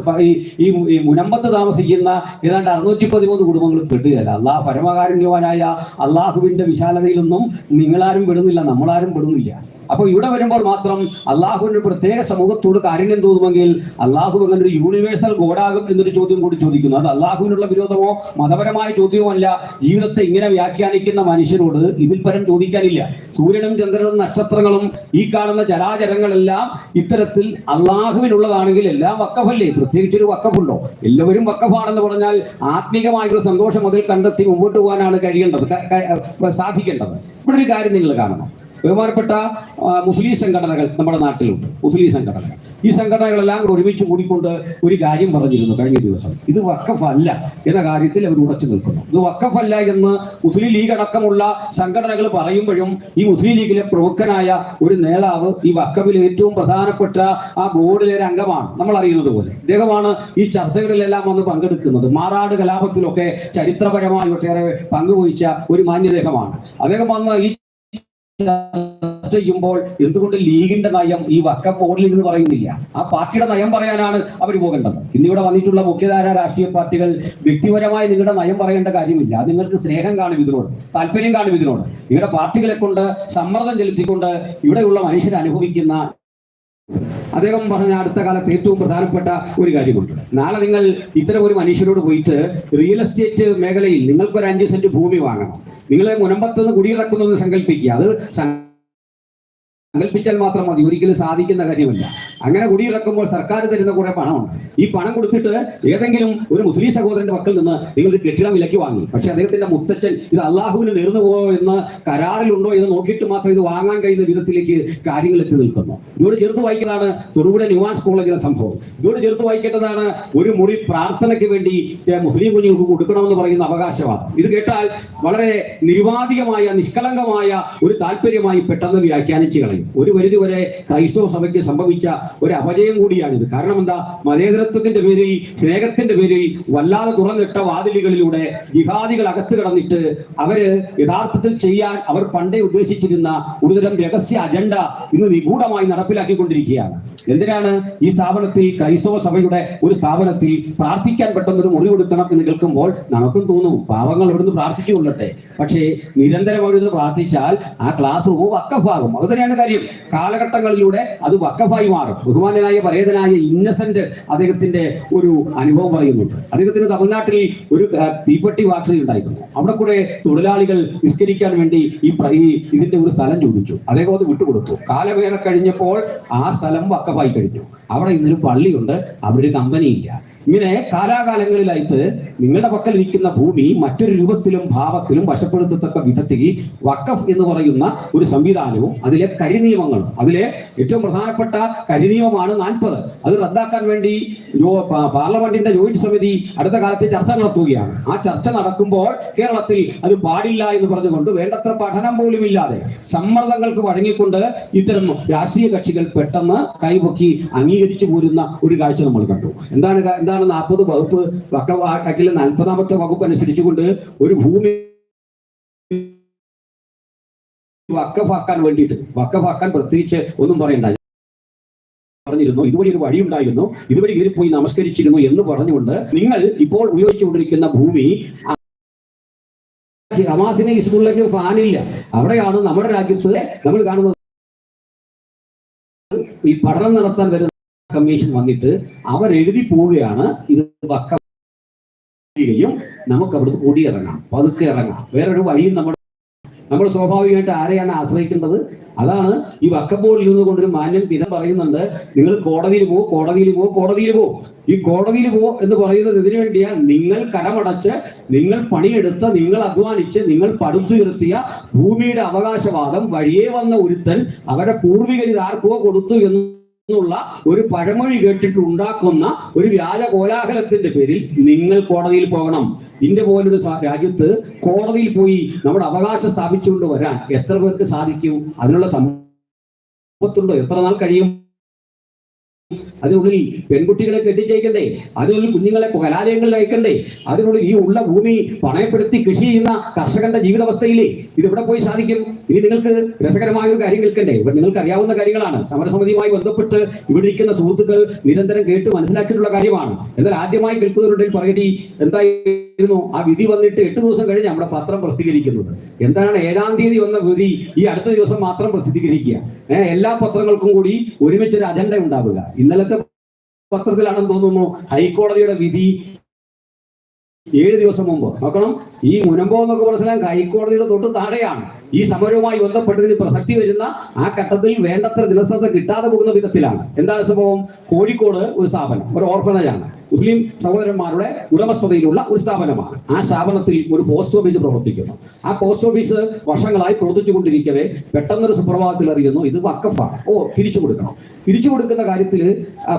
ഈ മുനമ്പത്ത് താമസിക്കുന്ന ഏതാണ്ട് അറുന്നൂറ്റി പതിമൂന്ന് കുടുംബങ്ങൾ പെടുകയല്ല. അള്ളാഹ് പരമകാരുണ്യവാനായ അള്ളാഹുവിന്റെ വിശാലതയിലൊന്നും നിങ്ങളാരും പെടുന്നില്ല നമ്മളാരും പെടുന്നില്ല. അപ്പൊ ഇവിടെ വരുമ്പോൾ മാത്രം അള്ളാഹുവിന്റെ പ്രത്യേക സമൂഹത്തോട് കാരുണ്യം തോന്നുമെങ്കിൽ അള്ളാഹു അങ്ങനെ ഒരു യൂണിവേഴ്സൽ ഗോഡാകും എന്നൊരു ചോദ്യം കൂടി ചോദിക്കുന്നു. അത് അള്ളാഹുവിനുള്ള വിരോധമോ മതപരമായ ചോദ്യമോ അല്ല. ജീവിതത്തെ ഇങ്ങനെ വ്യാഖ്യാനിക്കുന്ന മനുഷ്യരോട് ഇതിൽ പരം ചോദിക്കാനില്ല. സൂര്യനും ചന്ദ്രനും നക്ഷത്രങ്ങളും ഈ കാണുന്ന ജരാചരങ്ങളെല്ലാം ഇത്തരത്തിൽ അള്ളാഹുവിനുള്ളതാണെങ്കിൽ എല്ലാം വക്കഫല്ലേ? പ്രത്യേകിച്ച് ഒരു വക്കഫുണ്ടോ? എല്ലാവരും വക്കഫാണെന്ന് പറഞ്ഞാൽ ആത്മീകമായൊരു സന്തോഷം അതിൽ കണ്ടെത്തി മുമ്പോട്ട് പോകാനാണ് കഴിയേണ്ടത്. സാധിക്കേണ്ടത്. ഇവിടെ ഒരു കാര്യം നിങ്ങൾ കാണണം. ബഹുമാനപ്പെട്ട മുസ്ലിം സംഘടനകൾ നമ്മുടെ നാട്ടിലുണ്ട്. മുസ്ലിം സംഘടനകൾ. ഈ സംഘടനകളെല്ലാം കൂടെ ഒരുമിച്ച് കൂടിക്കൊണ്ട് ഒരു കാര്യം പറഞ്ഞിരുന്നു കഴിഞ്ഞ ദിവസം. ഇത് വക്കഫല്ല എന്ന കാര്യത്തിൽ അവർ ഉറച്ചു നിൽക്കുന്നു. ഇത് വക്കഫല്ല എന്ന് മുസ്ലിം ലീഗ് അടക്കമുള്ള സംഘടനകൾ പറയുമ്പോഴും ഈ മുസ്ലിം ലീഗിലെ പ്രമുഖനായ ഒരു നേതാവ് ഈ വക്കഫിൽ ഏറ്റവും പ്രധാനപ്പെട്ട ആ ബോർഡിലെ ഒരു അംഗമാണ്. നമ്മൾ അറിയുന്നത് പോലെ. ഇദ്ദേഹമാണ് ഈ ചർച്ചകളിലെല്ലാം വന്ന് പങ്കെടുക്കുന്നത്. മാറാട് കലാപത്തിലൊക്കെ ചരിത്രപരമായി ഒട്ടേറെ പങ്കുവഹിച്ച ഒരു മാന്യദേഹമാണ്. അദ്ദേഹം വന്ന് ഈ ചെയ്യുമ്പോൾ എന്തുകൊണ്ട് ലീഗിന്റെ നയം ഈ വക്ക ബോർഡിൽ എന്ന് പറയുന്നില്ല? ആ പാർട്ടിയുടെ നയം പറയാനാണ് അവർ പോകേണ്ടത്. ഇന്നിവിടെ വന്നിട്ടുള്ള മുഖ്യധാര രാഷ്ട്രീയ പാർട്ടികൾ വ്യക്തിപരമായി നിങ്ങളുടെ നയം പറയേണ്ട കാര്യമില്ല. നിങ്ങൾക്ക് സ്നേഹം കാണും ഇതിനോട് താല്പര്യം കാണും ഇതിനോട്. നിങ്ങളുടെ പാർട്ടികളെ കൊണ്ട് സമ്മർദ്ദം ചെലുത്തിക്കൊണ്ട് ഇവിടെയുള്ള മനുഷ്യർ അനുഭവിക്കുന്ന അദ്ദേഹം പറഞ്ഞ അടുത്ത കാലത്ത് ഏറ്റവും പ്രധാനപ്പെട്ട ഒരു കാര്യമുണ്ട്. നാളെ നിങ്ങൾ ഇത്തരം ഒരു മനുഷ്യരോട് പോയിട്ട് റിയൽ എസ്റ്റേറ്റ് മേഖലയിൽ നിങ്ങൾക്കൊരു അഞ്ച് സെന്റ് ഭൂമി വാങ്ങണം. നിങ്ങളെ മുനമ്പത്ത് നിന്ന് കുടിയിറക്കുന്നത് സങ്കല്പിക്കുക. അത് സങ്കല്പിച്ചാൽ മാത്രം മതി. ഒരിക്കലും സാധിക്കുന്ന കാര്യമല്ല. അങ്ങനെ കുടിയിറക്കുമ്പോൾ സർക്കാർ തരുന്ന കുറെ പണമുണ്ട്. ഈ പണം കൊടുത്തിട്ട് ഏതെങ്കിലും ഒരു മുസ്ലിം സഹോദരന്റെ വക്കിൽ നിന്ന് നിങ്ങൾ കെട്ടിടം വിലക്ക് വാങ്ങി. പക്ഷെ അദ്ദേഹത്തിന്റെ മുത്തച്ഛൻ ഇത് അള്ളാഹുവിന് നേർന്നു പോയോ എന്ന് കരാറിലുണ്ടോ എന്ന് നോക്കിയിട്ട് മാത്രം ഇത് വാങ്ങാൻ കഴിയുന്ന വിധത്തിലേക്ക് കാര്യങ്ങൾ എത്തി നിൽക്കുന്നു. ഇതോട് ചേർത്ത് വായിക്കുന്നതാണ് തൊടുപുഴ ന്യൂമാൻസ് കോളേജിലെ സംഭവം. ഇതോട് ചേർത്ത് വായിക്കേണ്ടതാണ് ഒരു മുറി പ്രാർത്ഥനയ്ക്ക് വേണ്ടി മുസ്ലിം കുഞ്ഞുങ്ങൾക്ക് കൊടുക്കണമെന്ന് പറയുന്ന അവകാശവാദം. ഇത് കേട്ടാൽ വളരെ നിരുവാധികമായ നിഷ്കളങ്കമായ ഒരു താല്പര്യമായി പെട്ടെന്ന് വ്യാഖ്യാനിച്ചു കളയും. ഒരു പരിധി വരെ ക്രൈസ്തവ സഭയ്ക്ക് സംഭവിച്ച ഒരു അപജയം കൂടിയാണിത്. കാരണം എന്താ? മതേതരത്വത്തിന്റെ പേരിൽ സ്നേഹത്തിന്റെ പേരിൽ വല്ലാതെ തുറന്നിട്ട വാതിലുകളിലൂടെ ജിഹാദികൾ അകത്ത് കടന്നിട്ട് അവർ യഥാർത്ഥത്തിൽ ചെയ്യാൻ അവർ പണ്ടേ ഉദ്ദേശിച്ചിരുന്ന ഒരുതരം രഹസ്യ അജണ്ട ഇന്ന് നിഗൂഢമായി നടപ്പിലാക്കിക്കൊണ്ടിരിക്കുകയാണ്. എന്തിനാണ് ഈ സ്ഥാപനത്തിൽ ക്രൈസ്തവ സഭയുടെ ഒരു സ്ഥാപനത്തിൽ പ്രാർത്ഥിക്കാൻ പെട്ടെന്ന് ഒരു മുറി കൊടുക്കണം എന്ന് കേൾക്കുമ്പോൾ നമുക്കും തോന്നും പാവങ്ങൾ ഇവിടുന്ന് പ്രാർത്ഥിച്ചുകൊള്ളട്ടെ പക്ഷേ നിരന്തരം അവിടുന്ന് പ്രാർത്ഥിച്ചാൽ ആ ക്ലാസ് റൂം വക്കഫാകും. അത് തന്നെയാണ് കാര്യം. കാലഘട്ടങ്ങളിലൂടെ അത് വക്കഫായി മാറും. ബഹുമാനായ പരേതനായ ഇന്നസെന്റ് അദ്ദേഹത്തിന്റെ ഒരു അനുഭവം പറയുന്നുണ്ട്. അദ്ദേഹത്തിന് തമിഴ്നാട്ടിൽ ഒരു തീപ്പെട്ടി ഫാക്ടറി ഉണ്ടായിരുന്നു. അവിടെ കൂടെ തൊഴിലാളികൾ നിസ്കരിക്കാൻ വേണ്ടി ഈ ഇതിന്റെ ഒരു സ്ഥലം ചോദിച്ചു. അദ്ദേഹം അത് വിട്ടുകൊടുത്തു. കാലവേറെ കഴിഞ്ഞപ്പോൾ ആ സ്ഥലം വക്കഫായി കഴിഞ്ഞു അവിടെ ഇന്നൊരു പള്ളിയുണ്ട്. അവിടെ ഒരു കമ്പനിയില്ല. ഇങ്ങനെ കാലാകാലങ്ങളിലായിട്ട് നിങ്ങളുടെ പക്കൽ ഇരിക്കുന്ന ഭൂമി മറ്റൊരു രൂപത്തിലും ഭാവത്തിലും വശപ്പെടുത്തത്തക്ക വിധത്തിൽ വക്കഫ് എന്ന് പറയുന്ന ഒരു സംവിധാനവും അതിലെ കരിനിയമങ്ങളും അതിലെ ഏറ്റവും പ്രധാനപ്പെട്ട കരിനിയമമാണ് നാൽപ്പത്. അത് റദ്ദാക്കാൻ വേണ്ടി പാർലമെന്റിന്റെ ജോയിന്റ് സമിതി അടുത്ത കാലത്ത് ചർച്ച നടത്തുകയാണ്. ആ ചർച്ച നടക്കുമ്പോൾ കേരളത്തിൽ അത് പാടില്ല എന്ന് പറഞ്ഞുകൊണ്ട് വേണ്ടത്ര പഠനം പോലും ഇല്ലാതെ സമ്മർദ്ദങ്ങൾക്ക് വഴങ്ങിക്കൊണ്ട് ഇത്തരം രാഷ്ട്രീയ കക്ഷികൾ പെട്ടെന്ന് കൈപൊക്കി അംഗീകരിച്ചു പോരുന്ന ഒരു കാഴ്ച നമ്മൾ കണ്ടു. എന്താണ് കാ- എന്താണ് നാൽപ്പത് വകുപ്പ് വക്കവാക്കിലെ നാൽപ്പതാമത്തെ വകുപ്പ് അനുസരിച്ചുകൊണ്ട് ഒരു ഭൂമി വക്കഫാക്കാൻ വേണ്ടിയിട്ട് വക്കഫാക്കാൻ പ്രത്യേകിച്ച് ഒന്നും പറയണ്ട. പറഞ്ഞിരുന്നു ഇതുവഴി ഒരു വഴി ഉണ്ടായിരുന്നു ഇതുവഴി കയറി പോയി നമസ്കരിച്ചിരുന്നു എന്ന് പറഞ്ഞുകൊണ്ട് നിങ്ങൾ ഇപ്പോൾ ഉപയോഗിച്ചുകൊണ്ടിരിക്കുന്ന ഭൂമി ഹമാസിനെ ഇസ്മുള്ളിലേക്ക് ഫാനില്ല അവിടെയാണ് നമ്മുടെ രാജ്യത്ത് നമ്മൾ കാണുന്നത് ഈ പഠനം നടത്താൻ വരുന്ന കമ്മീഷൻ വന്നിട്ട് അവർ എഴുതി പോവുകയാണ്. ഇത് വക്ക നമുക്ക് അവിടുന്ന് കൂടിയിറങ്ങാം പതുക്കെ ഇറങ്ങാം. വേറൊരു വഴിയും നമ്മൾ നമ്മൾ സ്വാഭാവികമായിട്ട് ആരെയാണ് ആശ്രയിക്കേണ്ടത്? അതാണ് ഈ വക്കപ്പോളിൽ നിന്ന് കൊണ്ടൊരു മാന്യം ദിനം പറയുന്നുണ്ട്. നിങ്ങൾ കോടതിയിൽ പോ കോടതിയിൽ പോ കോടതിയിൽ പോ. ഈ കോടതിയിൽ പോ എന്ന് പറയുന്നത് ഇതിനു വേണ്ടിയാ? നിങ്ങൾ കടമടച്ച് നിങ്ങൾ പണിയെടുത്ത് നിങ്ങൾ അധ്വാനിച്ച് നിങ്ങൾ പടുത്തുയർത്തിയ ഭൂമിയുടെ അവകാശവാദം വഴിയേ വന്ന ഒരുത്തൻ അവരുടെ പൂർവികരിത് ആർക്കോ കൊടുത്തു എന്ന് എന്നുള്ള ഒരു പഴമൊഴി കേട്ടിട്ട് ഉണ്ടാക്കുന്ന ഒരു വ്യാജ കോലാഹലത്തിന്റെ പേരിൽ നിങ്ങൾ കോടതിയിൽ പോകണം. ഇന്ത്യ പോലൊരു രാജ്യത്ത് കോടതിയിൽ പോയി നമ്മുടെ അവകാശം സ്ഥാപിച്ചുകൊണ്ട് വരാൻ എത്ര പേർക്ക് സാധിക്കും? അതിനുള്ള സമ്പത്തുണ്ടോ എത്ര നാൾ കഴിയും? അതിനുള്ളിൽ പെൺകുട്ടികളെ കെട്ടിച്ചയക്കണ്ടേ? അതിനുള്ളിൽ കുഞ്ഞുങ്ങളെ കലാലയങ്ങളിൽ അയക്കണ്ടേ? അതിനുള്ളിൽ ഈ ഉള്ള ഭൂമി പണയപ്പെടുത്തി കൃഷി ചെയ്യുന്ന കർഷകന്റെ ജീവിതാവസ്ഥയിലേ ഇതിവിടെ പോയി സാധിക്കും? ഇനി നിങ്ങൾക്ക് രസകരമായ ഒരു കാര്യം കേൾക്കണ്ടേ? നിങ്ങൾക്ക് അറിയാവുന്ന കാര്യങ്ങളാണ്. സമരസമിതിയുമായി ബന്ധപ്പെട്ട് ഇവിടെ ഇരിക്കുന്ന സുഹൃത്തുക്കൾ നിരന്തരം കേട്ട് മനസ്സിലാക്കിയിട്ടുള്ള കാര്യമാണ്. എന്നാൽ ആദ്യമായി കേൾക്കുന്നവരുണ്ടെങ്കിൽ പറയടി എന്തായിരുന്നു? ആ വിധി വന്നിട്ട് എട്ട് ദിവസം കഴിഞ്ഞ് നമ്മുടെ പത്രം പ്രസിദ്ധീകരിക്കുന്നത്. എന്താണ് ഏഴാം തീയതി വന്ന വിധി? ഈ അടുത്ത ദിവസം മാത്രം പ്രസിദ്ധീകരിക്കുക. എല്ലാ പത്രങ്ങൾക്കും കൂടി ഒരുമിച്ചൊരു അജണ്ട ഉണ്ടാവുക. ഇന്നലത്തെ പത്രത്തിലാണെന്ന് തോന്നുന്നു ഹൈക്കോടതിയുടെ വിധി ഏഴ് ദിവസം മുമ്പ്. നോക്കണം. ഈ മുനമ്പോ എന്നൊക്കെ മനസ്സിലാക്കാൻ ഹൈക്കോടതിയുടെ തൊട്ട് താഴെയാണ്. ഈ സമരവുമായി ബന്ധപ്പെട്ടതിന് പ്രസക്തി വരുന്ന ആ ഘട്ടത്തിൽ വേണ്ടത്ര ദിവസത്തെ കിട്ടാതെ പോകുന്ന വിധത്തിലാണ്. എന്താണ് സംഭവം? കോഴിക്കോട് ഒരു സ്ഥാപനം ഒരു ഓർഫനേജാണ് മുസ്ലിം സഹോദരന്മാരുടെ ഉടമസ്ഥതയിലുള്ള ഒരു സ്ഥാപനമാണ്. ആ സ്ഥാപനത്തിൽ ഒരു പോസ്റ്റ് ഓഫീസ് പ്രവർത്തിക്കുന്നു. ആ പോസ്റ്റ് ഓഫീസ് വർഷങ്ങളായി പ്രവർത്തിച്ചുകൊണ്ടിരിക്കവേ പെട്ടെന്നൊരു സുപ്രഭാതത്തിൽ അറിയുന്നു ഇത് വക്കഫാണ് ഓ തിരിച്ചു കൊടുക്കണം. തിരിച്ചു കൊടുക്കുന്ന കാര്യത്തിൽ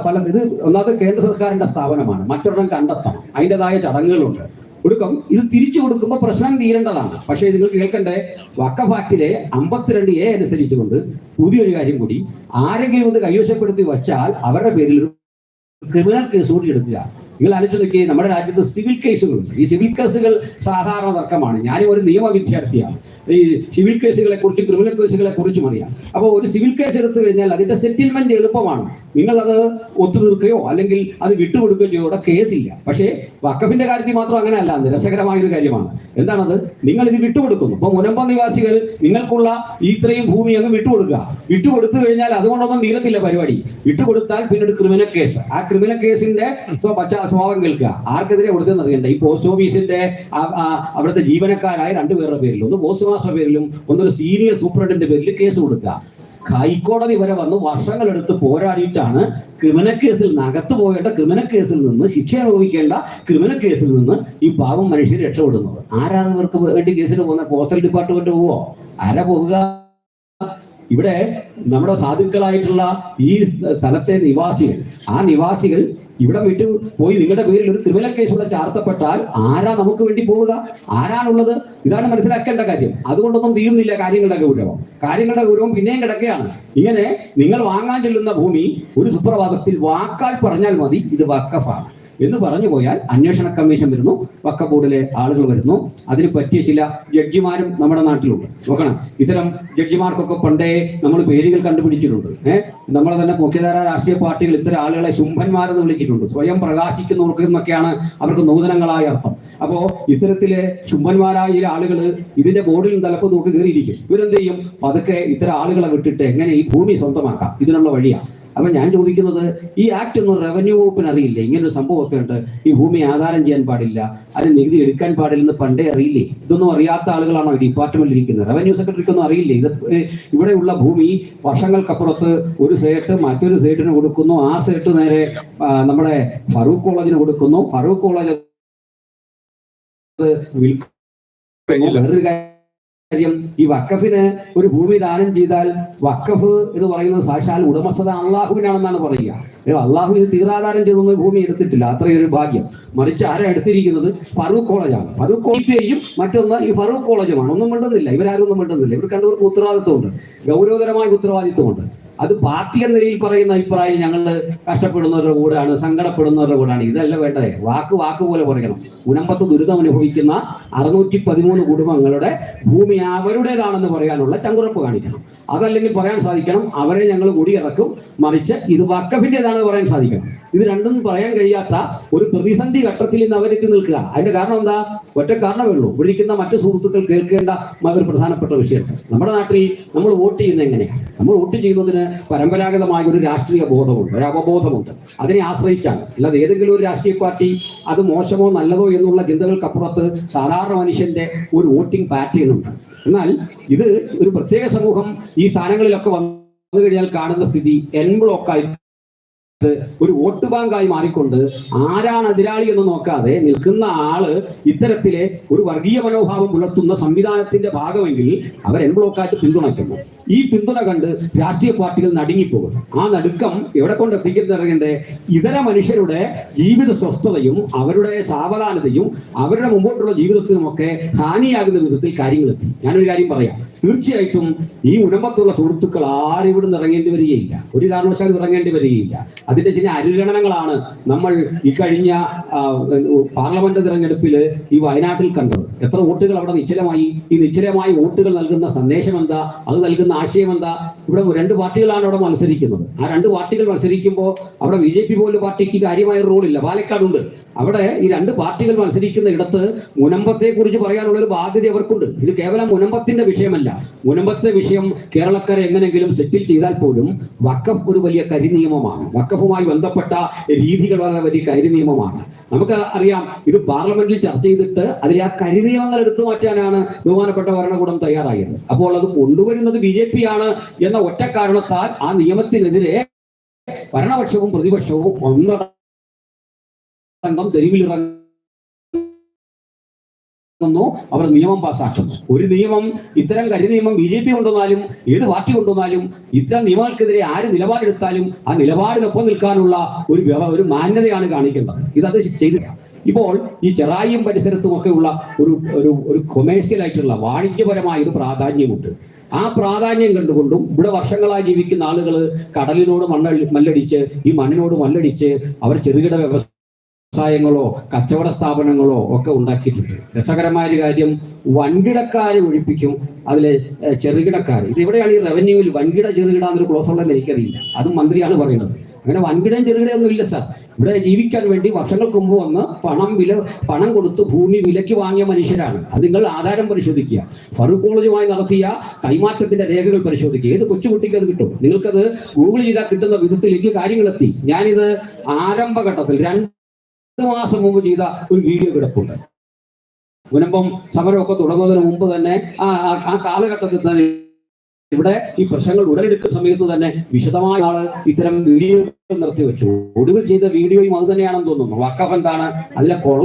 പല ഇത് ഒന്നാമത് കേന്ദ്ര സർക്കാരിന്റെ സ്ഥാപനമാണ്. മറ്റൊരെണ്ണം കണ്ടെത്തണം. അതിന്റെതായ ചടങ്ങുകളുണ്ട്. ഒടുക്കം ഇത് തിരിച്ചു കൊടുക്കുമ്പോൾ പ്രശ്നം തീരേണ്ടതാണ്. പക്ഷേ നിങ്ങൾ കേൾക്കണ്ടേ വക്കഫ് ആക്ടിലെ അമ്പത്തിരണ്ട് എ അനുസരിച്ചുകൊണ്ട് പുതിയൊരു കാര്യം കൂടി ആരെങ്കിലും ഇത് കൈവശപ്പെടുത്തി വച്ചാൽ അവരുടെ പേരിൽ ഒരു ക്രിമിനൽ കേസ് കൂടി എടുക്കുക നിങ്ങൾ ആലോചിച്ച് നോക്കി നമ്മുടെ രാജ്യത്ത് സിവിൽ കേസുകളുണ്ട്. ഈ സിവിൽ കേസുകൾ സാധാരണ തർക്കമാണ്. ഞാനും ഒരു നിയമ വിദ്യാർത്ഥിയാണ് ഈ സിവിൽ കേസുകളെ കുറിച്ചും ക്രിമിനൽ കേസുകളെ കുറിച്ചും അറിയാം. അപ്പോൾ ഒരു സിവിൽ കേസ് എടുത്തു കഴിഞ്ഞാൽ അതിന്റെ സെറ്റിൽമെന്റ് എളുപ്പമാണ്. നിങ്ങൾ അത് ഒത്തുതീർക്കുകയോ അല്ലെങ്കിൽ അത് വിട്ടുകൊടുക്കുകയോ ചെയ്യോ അവിടെ കേസില്ല. പക്ഷേ വക്കഫിന്റെ കാര്യത്തിൽ മാത്രം അങ്ങനെയല്ല. നിരസകരമായ ഒരു കാര്യമാണ്. എന്താണത്? നിങ്ങൾ ഇത് വിട്ടുകൊടുക്കുന്നു. ഇപ്പൊ മുനമ്പ നിവാസികൾ നിങ്ങൾക്കുള്ള ഇത്രയും ഭൂമി അങ്ങ് വിട്ടുകൊടുക്കുക. വിട്ടുകൊടുത്തു കഴിഞ്ഞാൽ അതുകൊണ്ടൊന്നും നീളത്തില്ല പരിപാടി. വിട്ടുകൊടുത്താൽ പിന്നീട് ക്രിമിനൽ കേസ്. ആ ക്രിമിനൽ കേസിന്റെ സ്വഭാവം കേൾക്കുക. ആർക്കെതിരെ കൊടുത്തെന്ന് അറിയണ്ട. ഈ പോസ്റ്റ് ഓഫീസിന്റെ അവിടുത്തെ ജീവനക്കാരായ രണ്ടുപേരുടെ പേരിൽ ഒന്ന് പോസ്റ്റ് മാസ്റ്റർ പേരിലും ഒന്നൊരു സീനിയർ സൂപ്രണ്ടിന്റെ പേരിൽ കേസ് കൊടുക്കുക. ഹൈക്കോടതി വരെ വന്ന് വർഷങ്ങളെടുത്ത് പോരാടിയിട്ടാണ് ക്രിമിനൽ കേസിൽ നകത്ത് പോകേണ്ട ക്രിമിനൽ കേസിൽ നിന്ന് ശിക്ഷ അനുഭവിക്കേണ്ട ക്രിമിനൽ കേസിൽ നിന്ന് ഈ പാവം മനുഷ്യർ രക്ഷപ്പെടുന്നത്. ആരാണ് ഇവർക്ക് വേണ്ടി കേസിൽ പോകുന്ന പോസ്റ്റൽ ഡിപ്പാർട്ട്മെന്റ് പോവോ? ആരാ പോവുക? ഇവിടെ നമ്മുടെ സാധുക്കളായിട്ടുള്ള ഈ സ്ഥലത്തെ നിവാസികൾ ആ നിവാസികൾ ഇവിടെ വിട്ട് പോയി. നിങ്ങളുടെ പേരിൽ ഒരു ക്രിമിനൽ കേസ് ഇവിടെ ചാർത്തപ്പെട്ടാൽ ആരാ നമുക്ക് വേണ്ടി പോവുക? ആരാണുള്ളത്? ഇതാണ് മനസ്സിലാക്കേണ്ട കാര്യം. അതുകൊണ്ടൊന്നും തീരുന്നില്ല കാര്യങ്ങളുടെ ഗൗരവം. കാര്യങ്ങളുടെ ഗൗരവം പിന്നെയും കിടക്കുകയാണ്. ഇങ്ങനെ നിങ്ങൾ വാങ്ങാൻ ചെല്ലുന്ന ഭൂമി ഒരു സുപ്രഭാതത്തിൽ വാക്കാൽ പറഞ്ഞാൽ മതി ഇത് വക്കഫാണ് എന്ന് പറഞ്ഞു പോയാൽ അന്വേഷണ കമ്മീഷൻ വരുന്നു വക്ക ബോർഡിലെ ആളുകൾ വരുന്നു. അതിന് പറ്റിയ ചില ജഡ്ജിമാരും നമ്മുടെ നാട്ടിലുണ്ട്. നോക്കണം ഇത്തരം ജഡ്ജിമാർക്കൊക്കെ പണ്ടേ നമ്മൾ പേരുകൾ കണ്ടുപിടിച്ചിട്ടുണ്ട്. ഏഹ് നമ്മളെ തന്നെ മുഖ്യധാര രാഷ്ട്രീയ പാർട്ടികൾ ഇത്തരം ആളുകളെ ശുംഭന്മാരെന്ന് വിളിച്ചിട്ടുണ്ട്. സ്വയം പ്രകാശിക്കുന്നവർക്ക് എന്നൊക്കെയാണ് അവർക്ക് നൂതനങ്ങളായ അർത്ഥം. അപ്പോ ഇത്തരത്തിലെ ശുംഭന്മാരായ ആളുകൾ ഇതിന്റെ ബോർഡിലും തലപ്പ് നോക്കി കയറിയിരിക്കും. ഇവരെന്ത് ചെയ്യും? പതുക്കെ ഇത്തരം ആളുകളെ വിട്ടിട്ട് എങ്ങനെ ഈ ഭൂമി സ്വന്തമാക്കാം? ഇതിനുള്ള വഴിയാണ് അപ്പൊ ഞാൻ ചോദിക്കുന്നത് ഈ ആക്ട് ഒന്നും റവന്യൂ വകുപ്പിന് അറിയില്ല? ഇങ്ങനെ ഒരു സംഭവമൊക്കെ ഉണ്ട്. ഈ ഭൂമി ആധാരം ചെയ്യാൻ പാടില്ല അതിന് നികുതി എടുക്കാൻ പാടില്ലെന്ന് പണ്ടേ അറിയില്ലേ? ഇതൊന്നും അറിയാത്ത ആളുകളാണോ ഈ ഡിപ്പാർട്ട്മെന്റിൽ ഇരിക്കുന്നത്? റവന്യൂ സെക്രട്ടറിക്കൊന്നും അറിയില്ലേ? ഇത് ഇവിടെയുള്ള ഭൂമി വർഷങ്ങൾക്കപ്പുറത്ത് ഒരു സേട്ട് മറ്റൊരു സേട്ടിന് കൊടുക്കുന്നു. ആ സേട്ട് നേരെ നമ്മുടെ ഫറൂഖ് കോളേജിന് കൊടുക്കുന്നു. ഫറൂഖ് കോളേജ് വിൽക്കും. വേറൊരു കാര്യം ഈ വക്കഫിന് ഒരു ഭൂമി ദാനം ചെയ്താൽ വക്കഫ് എന്ന് പറയുന്നത് സാക്ഷാൽ ഉടമസ്ഥത അള്ളാഹുവിനാണെന്നാണ് പറയുക. അള്ളാഹു ഇത് തീരാധാരം ചെയ്തൊന്നും ഭൂമി എടുത്തിട്ടില്ല. അത്രയൊരു ഭാഗ്യം. മറിച്ച് ആരാ എടുത്തിരിക്കുന്നത്? ഫറൂഖ് കോളേജാണ്. ഫറൂഖ് കോളേജേയും മറ്റൊന്ന് ഈ ഫറൂഖ് കോളേജുമാണ്. ഒന്നും മിണ്ടുന്നില്ല. ഇവരാരും ഒന്നും മിണ്ടുന്നില്ല. ഇവർ കണ്ടവർക്ക് ഉത്തരവാദിത്വമുണ്ട്. ഗൗരവകരമായ ഉത്തരവാദിത്വമുണ്ട്. അത് പാർട്ടി എന്ന നിലയിൽ പറയുന്ന അഭിപ്രായം ഞങ്ങൾ കഷ്ടപ്പെടുന്നവരുടെ കൂടെയാണ് സങ്കടപ്പെടുന്നവരുടെ കൂടെയാണ്. ഇതല്ല വേണ്ടത്. വാക്ക് വാക്ക് പോലെ പറയണം. ഉനമ്പത്ത് ദുരിതം അനുഭവിക്കുന്ന അറുന്നൂറ്റി പതിമൂന്ന് കുടുംബങ്ങളുടെ ഭൂമി അവരുടേതാണെന്ന് പറയാനുള്ള ചങ്കുറപ്പ് കാണിക്കണം. അതല്ലെങ്കിൽ പറയാൻ സാധിക്കണം അവരെ ഞങ്ങൾ കുടിയിറക്കും മറിച്ച് ഇത് വക്കഫിന്റെതാണെന്ന് പറയാൻ സാധിക്കണം. ഇത് രണ്ടും പറയാൻ കഴിയാത്ത ഒരു പ്രതിസന്ധി ഘട്ടത്തിൽ ഇന്ന് അവരെത്തി നിൽക്കുക. അതിന്റെ കാരണം എന്താ? ഒറ്റ കാരണമേ ഉള്ളൂ. വിളിക്കുന്ന മറ്റ് സുഹൃത്തുക്കൾ കേൾക്കേണ്ട ഒരു പ്രധാനപ്പെട്ട വിഷയം. നമ്മുടെ നാട്ടിൽ നമ്മൾ വോട്ട് ചെയ്യുന്നത് എങ്ങനെയാണ് നമ്മൾ വോട്ട് ചെയ്യുന്നതിന് പരമ്പരാഗതമായ ഒരു രാഷ്ട്രീയ ബോധമുണ്ട് ഒരു അവബോധമുണ്ട്. അതിനെ ആശ്രയിച്ചാണ്. അല്ലാതെ ഏതെങ്കിലും ഒരു രാഷ്ട്രീയ പാർട്ടി അത് മോശമോ നല്ലതോ എന്നുള്ള ചിന്തകൾക്കപ്പുറത്ത് സാധാരണ മനുഷ്യന്റെ ഒരു വോട്ടിംഗ് പാറ്റേൺ ഉണ്ട്. എന്നാൽ ഇത് ഒരു പ്രത്യേക സമൂഹം ഈ സ്ഥാനങ്ങളിലൊക്കെ വന്നു കഴിഞ്ഞാൽ കാണുന്ന സ്ഥിതി എൻ ബ്ലോക്കായി ഒരു വോട്ട് ബാങ്കായി മാറിക്കൊണ്ട് ആരാണ് എതിരാളി എന്ന് നോക്കാതെ നിൽക്കുന്ന ആൾ ഇത്തരത്തിലെ ഒരു വർഗീയ മനോഭാവം പുലർത്തുന്ന സംവിധാനത്തിന്റെ ഭാഗമെങ്കിൽ അവർ എൻബ്ലോക്കായിട്ട് പിന്തുണയ്ക്കുന്നു. ഈ പിന്തുണ കണ്ട് രാഷ്ട്രീയ പാർട്ടികൾ നടുങ്ങിപ്പോകും. ആ നടുക്കം എവിടെ കൊണ്ട് എത്തിക്കുന്നറിയണ്ടേ ഇതര മനുഷ്യരുടെ ജീവിത സ്വസ്ഥതയും അവരുടെ സാവധാനതയും അവരുടെ മുമ്പോട്ടുള്ള ജീവിതത്തിനുമൊക്കെ ഹാനിയാകുന്ന വിധത്തിൽ കാര്യങ്ങൾ എത്തി ഞാനൊരു കാര്യം പറയാം. തീർച്ചയായിട്ടും ഈ ഉടമ്പത്തുള്ള സുഹൃത്തുക്കൾ ആരും ഇവിടെ നിന്ന് ഇറങ്ങേണ്ടി വരികയില്ല. ഒരു കാരണവശാലും ഇറങ്ങേണ്ടി വരികയില്ല. അതിന്റെ ചില അനുരണനങ്ങളാണ് നമ്മൾ കഴിഞ്ഞ പാർലമെന്റ് തെരഞ്ഞെടുപ്പിൽ ഈ വയനാട്ടിൽ കണ്ടത്. എത്ര വോട്ടുകൾ അവിടെ നിശ്ചലമായി? ഈ നിശ്ചലമായി വോട്ടുകൾ നൽകുന്ന സന്ദേശം എന്താ? അത് നൽകുന്ന ആശയം എന്താ? ഇവിടെ രണ്ട് പാർട്ടികളാണ് അവിടെ മത്സരിക്കുന്നത്. ആ രണ്ട് പാർട്ടികൾ മത്സരിക്കുമ്പോൾ അവിടെ ബി ജെ പി പോലുള്ള പാർട്ടിക്ക് കാര്യമായ റോളില്ല പാലക്കാടുണ്ട്. അവിടെ ഈ രണ്ട് പാർട്ടികൾ മത്സരിക്കുന്ന ഇടത്ത് മുനമ്പത്തെ കുറിച്ച് പറയാനുള്ള ഒരു ബാധ്യത അവർക്കുണ്ട്. ഇത് കേവലം മുനമ്പത്തിന്റെ വിഷയമല്ല. മുനമ്പത്തെ വിഷയം കേരളക്കാരെ എങ്ങനെങ്കിലും സെറ്റിൽ ചെയ്താൽ പോലും വക്കഫ് ഒരു വലിയ കരിനിയമമാണ്. വക്കഫുമായി ബന്ധപ്പെട്ട രീതികൾ വളരെ വലിയ കരിനിയമമാണ്. നമുക്ക് അറിയാം ഇത് പാർലമെന്റിൽ ചർച്ച ചെയ്തിട്ട് അതിലെ ആ കരിനിയമങ്ങൾ എടുത്തു മാറ്റാനാണ് ബഹുമാനപ്പെട്ട ഭരണകൂടം തയ്യാറായത്. അപ്പോൾ അത് കൊണ്ടുവരുന്നത് ബി ജെ പി ആണ് എന്ന ഒറ്റ കാരണത്താൽ ആ നിയമത്തിനെതിരെ ഭരണപക്ഷവും പ്രതിപക്ഷവും ഒന്നടങ്കം തെരുവിലിറങ്ങുന്നു അവർ നിയമം പാസ്സാക്കുന്നു ഒരു നിയമം ഇത്തരം കരി നിയമം ബി ജെ പി കൊണ്ടുവന്നാലും ഏത് പാർട്ടി കൊണ്ടുവന്നാലും ഇത്തരം നിയമങ്ങൾക്കെതിരെ ആര് നിലപാടെടുത്താലും ആ നിലപാടിനൊപ്പം നിൽക്കാനുള്ള ഒരു ഒരു മാന്യതയാണ് കാണിക്കേണ്ടത്. ഇതത് ചെയ്തില്ല. ഇപ്പോൾ ഈ ചെറായിയും പരിസരത്തുമൊക്കെ ഉള്ള ഒരു ഒരു ഒരു കൊമേഴ്സ്യൽ ആയിട്ടുള്ള വാണിജ്യപരമായ ഒരു പ്രാധാന്യമുണ്ട്. ആ പ്രാധാന്യം കണ്ടുകൊണ്ടും ഇവിടെ വർഷങ്ങളായി ജീവിക്കുന്ന ആളുകൾ കടലിനോട് മണ്ണ മല്ലടിച്ച് ഈ മണ്ണിനോട് മല്ലടിച്ച് അവർ ചെറുകിട വ്യവസായങ്ങളോ കച്ചവട സ്ഥാപനങ്ങളോ ഒക്കെ ഉണ്ടാക്കിയിട്ടുണ്ട്. രസകരമായ ഒരു കാര്യം വൻകിടക്കാരെ ഒഴിപ്പിക്കും. അതിലെ ചെറുകിടക്കാർ ഇത് എവിടെയാണ് ഈ റവന്യൂവിൽ വൻകിട ചെറുകിട എന്നൊരു ക്ലോസ് ഉള്ളതെന്ന് എനിക്കറിയില്ല. അത് മന്ത്രിയാണ് പറയുന്നത്. അങ്ങനെ വൻകിടയും ചെറുകിടയൊന്നും ഇല്ല സാർ ഇവിടെ ജീവിക്കാൻ വേണ്ടി വർഷങ്ങൾക്ക് മുമ്പ് വന്ന് പണം വില പണം കൊടുത്ത് ഭൂമി വിലയ്ക്ക് വാങ്ങിയ മനുഷ്യരാണ്. അത് നിങ്ങൾ ആധാരം പരിശോധിക്കുക. ഫറൂഖ് കോളേജുമായി നടത്തിയ കൈമാറ്റത്തിന്റെ രേഖകൾ പരിശോധിക്കുക. ഏത് കൊച്ചുകുട്ടിക്ക് അത് കിട്ടും? നിങ്ങൾക്കത് ഗൂഗിൾ ചെയ്താൽ കിട്ടുന്ന വിധത്തിലേക്ക് കാര്യങ്ങളെത്തി ഞാനിത് ആരംഭഘട്ടത്തിൽ രണ്ട് മാസം മുമ്പ് ചെയ്ത ഒരു വീഡിയോ കിടപ്പുണ്ട്. മുനമ്പം സമരമൊക്കെ തുടങ്ങുന്നതിന് മുമ്പ് തന്നെ ആ ആ- ആ കാലഘട്ടത്തിൽ തന്നെ ഇവിടെ ഈ പ്രശ്നങ്ങൾ ഉടലെടുക്കുന്ന സമയത്ത് തന്നെ വിശദമായ ആൾ ഇത്തരം വീഡിയോകൾ നിർത്തിവെച്ചു. ഒടുവിൽ ചെയ്ത വീഡിയോയും അത് തന്നെയാണെന്ന് തോന്നുന്നു. വക്കഫ് എന്താണ്? അതിലെ കൊള്ള